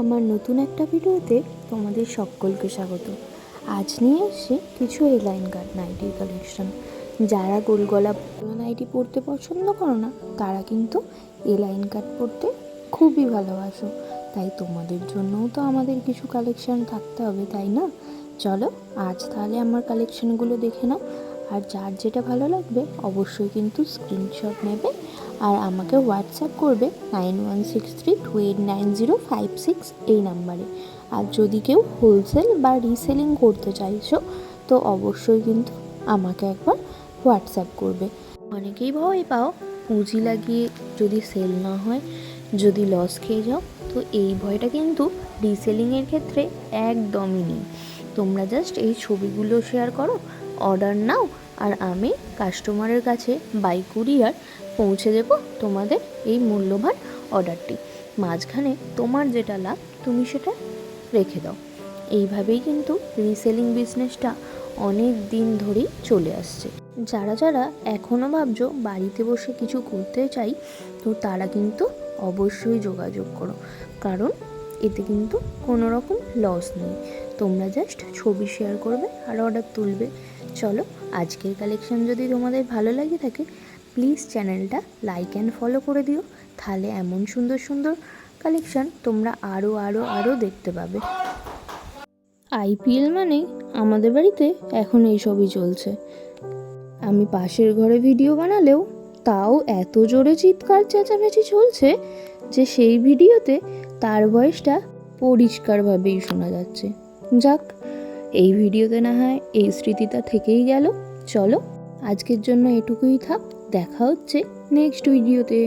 আমার নতুন একটা ভিডিওতে তোমাদের সকলকে স্বাগত। আজ নিয়ে এসে কিছু এলাইন কাট নাইটির কালেকশন। যারা গোল গলা নাইটি পরতে পছন্দ করো না, তারা কিন্তু এলাইন কাট পরতে খুবই ভালোবাসো। তাই তোমাদের জন্যও তো আমাদের কিছু কালেকশন থাকতে হবে, তাই না? চলো আজ তাহলে আমার কালেকশনগুলো দেখে নাও। আর যার যেটা ভালো লাগবে, অবশ্যই কিন্তু স্ক্রিনশট নেবে আর আমাকে হোয়াটসঅ্যাপ করবে nine one six three two eight nine zero five six এই নাম্বারে। আর যদি কেউ হোলসেল বা রিসেলিং করতে চাইছো, তো অবশ্যই কিন্তু আমাকে একবার হোয়াটসঅ্যাপ করবে। অনেকেই ভয় পাও, পুঁজি লাগিয়ে যদি সেল না হয়, যদি লস খেয়ে যাও, তো এই ভয়টা কিন্তু রিসেলিংয়ের ক্ষেত্রে একদমই নেই। তোমরা জাস্ট এই ছবিগুলো শেয়ার করো অর্ডার নাও আর আমি কাস্টমারের কাছে বাই কুরিয়ার পৌঁছে দেব তোমাদের এই মূল্যবান অর্ডারটি মাঝখানে তোমার যেটা লাভ, তুমি সেটা রেখে দাও। এইভাবেই কিন্তু রিসেলিং বিজনেসটা অনেক দিন ধরেই চলে আসছে। যারা যারা এখনও ভাবছ বাড়িতে বসে কিছু করতে চাই, তো তারা কিন্তু অবশ্যই যোগাযোগ করো। কারণ এতে কিন্তু কোনো রকম লস নেই। তোমরা জাস্ট ছবি শেয়ার করবে আর অর্ডার তুলবে। চলো, আজকের কালেকশন যদি তোমাদের ভালো লাগে থাকে প্লিজ চ্যানেলটা লাইক অ্যান্ড ফলো করে দিও। তাহলে এমন সুন্দর সুন্দর কালেকশন তোমরা আরও আরও আরও দেখতে পাবে। আইপিএল মানে আমাদের বাড়িতে এখন এইসবই চলছে। আমি পাশের ঘরে ভিডিও বানালেও তাও এত জোরে চিৎকার চেঁচামেচি চলছে যে সেই ভিডিওতে তার ভয়েসটা পরিষ্কারভাবেই শোনা যাচ্ছে। যাক এই ভিডিওতে না হয় এই স্মৃতিটা থেকেই গেল। চলো, আজকের জন্য এটুকুই থাক। দেখা হচ্ছে নেক্সট ভিডিওতে